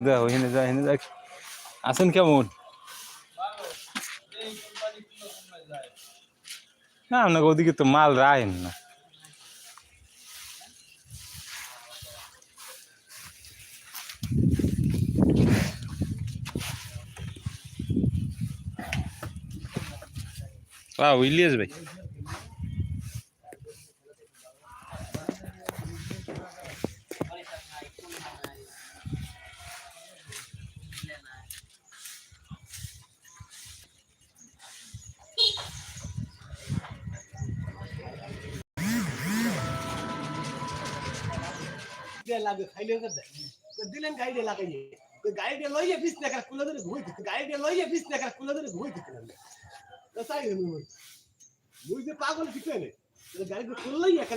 দেখো এখানে যা এখানে দেখ। আছেন কেমন? না আপনাকে ওদিকে তো মাল রাখেন না। Wow, ইলিয়াস ভাই। লাগে খাইলে দিলেন গাইডে লাগাইয়ে? গাইডে লইয়ে বিশ টাকার কুলো ধরে ঘুমাই দিতে গাইডে লইয়ে বিশ টাকার কুলো ধরে ঘুমাই দিতে তো তাই মুই যে পাগল ঠিক নেই তো গাইডে একা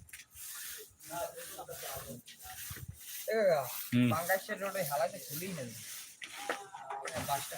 বাংলাদেশের রোডে হালাতে খুলেই নেবে বাসটা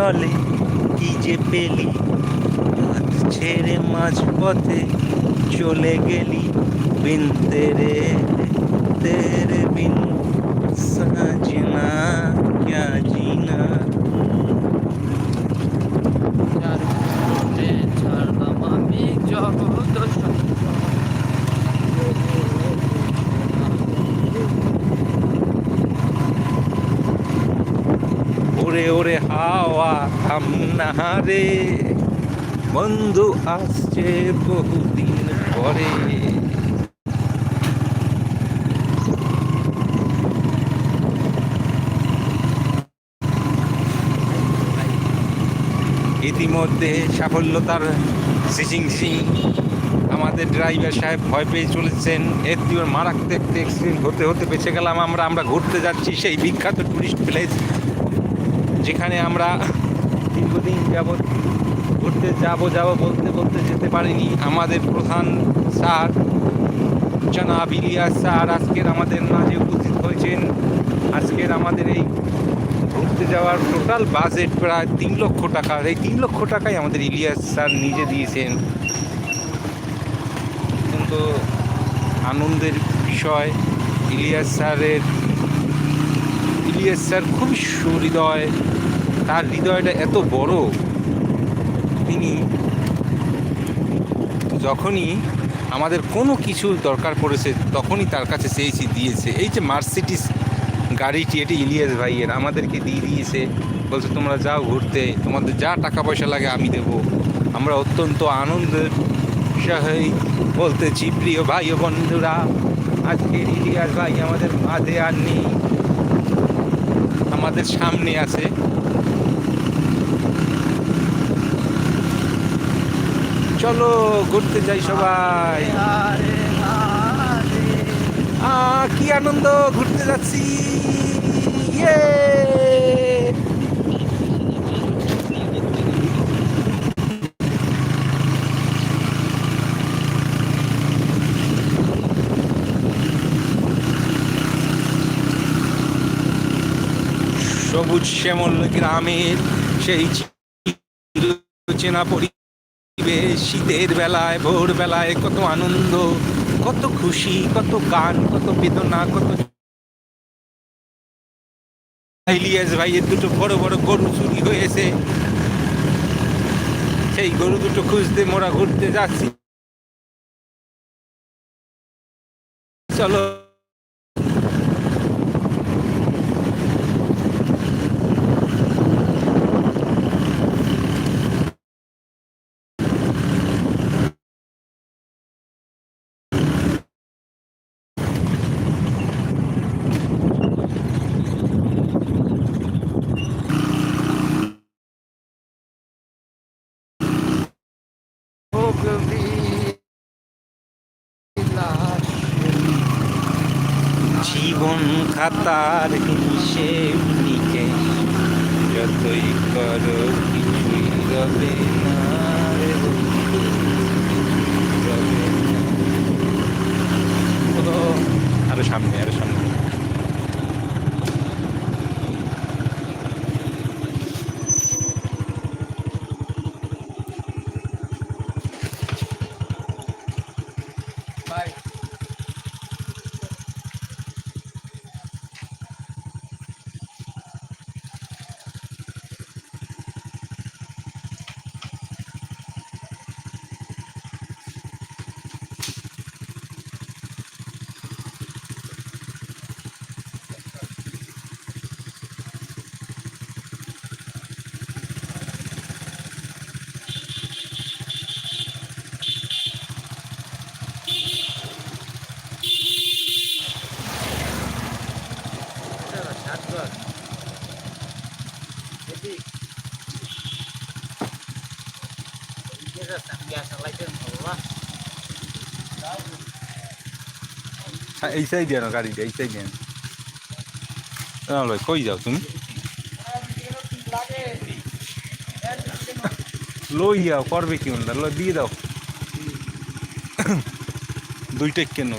চলে কি যে পেলি? হাত ছেড়ে মাঝ পথে চলে গেলি। বিনতে রে তের বিন সাজনা, ক্যা জিনা? ছাড়লাম আমি ওরে ওরে হাওয়া থামনা রে। বন্ধু আসছে বহুদিন পরে। ইতিমধ্যে সাফল্যতার সিচিং সিং। আমাদের ড্রাইভার সাহেব ভয় পেয়ে চলেছেন। এর মারাত্মক একটা অ্যাক্সিডেন্ট হতে হতে বেঁচে গেলাম আমরা। আমরা ঘুরতে যাচ্ছি সেই বিখ্যাত টুরিস্ট প্লেস যেখানে আমরা দীর্ঘদিন যাবৎ ঘুরতে যাব যাব বলতে বলতে যেতে পারিনি। আমাদের প্রধান স্যার জনাব ইলিয়াস স্যার আজকের আমাদের মাঝে উপস্থিত হয়েছেন। আজকের আমাদের এই ঘুরতে যাওয়ার টোটাল বাজেট প্রায় তিন লক্ষ টাকা। এই তিন লক্ষ টাকাই আমাদের ইলিয়াস স্যার নিজে দিয়েছেন। অত্যন্ত আনন্দের বিষয়, ইলিয়াস স্যারের ইলিয়াস স্যার খুবই সুহৃদয়। তার হৃদয়টা এত বড়। তিনি যখনই আমাদের কোনো কিছু দরকার পড়েছে, তখনই তার কাছে চেয়েছি দিয়েছে। এই যে মার্সিডিস গাড়িটি, এটি ইলিয়াস ভাইয়ের, আমাদেরকে দিয়ে দিয়েছে। বলছে, তোমরা যাও ঘুরতে। তোমাদের যা টাকা পয়সা লাগে আমি দেব। আমরা অত্যন্ত আনন্দের সহিত বলতেছি, প্রিয় ভাই ও বন্ধুরা আজকে ইলিয়াস ভাই আমাদের মাঝে আর নেই। আমাদের সামনে আছে। চলো ঘুরতে যাই সবাই। কি আনন্দ ঘুরতে যাচ্ছি। ইয়ে! সবুজ শ্যামল গ্রামের সেই চেনা পরিবেশ। শীতের বেলায় ভোর বেলায় কত আনন্দ, কত খুশি, কত গান, কত বেদনা, কত ইলিয়াস ভাইয়ের দুটো বড় বড় গরু চুরি হয়েছে। সেই গরু দুটো খুঁজতে মোরা ঘুরতে যাচ্ছি। চলো। জীবন খাতার হিসেব নিকেশ যতই করো কিছুই রবে না আরও সামনে আরও সামনে ভাই biasa lagi Allah হ্যাঁ, এই সাইডে আনো গাড়িটা এই সাইডে আনো। লয় কই যাও তুমি? লই যাও করবে কি দিয়ে দাও। দুইটা কেন?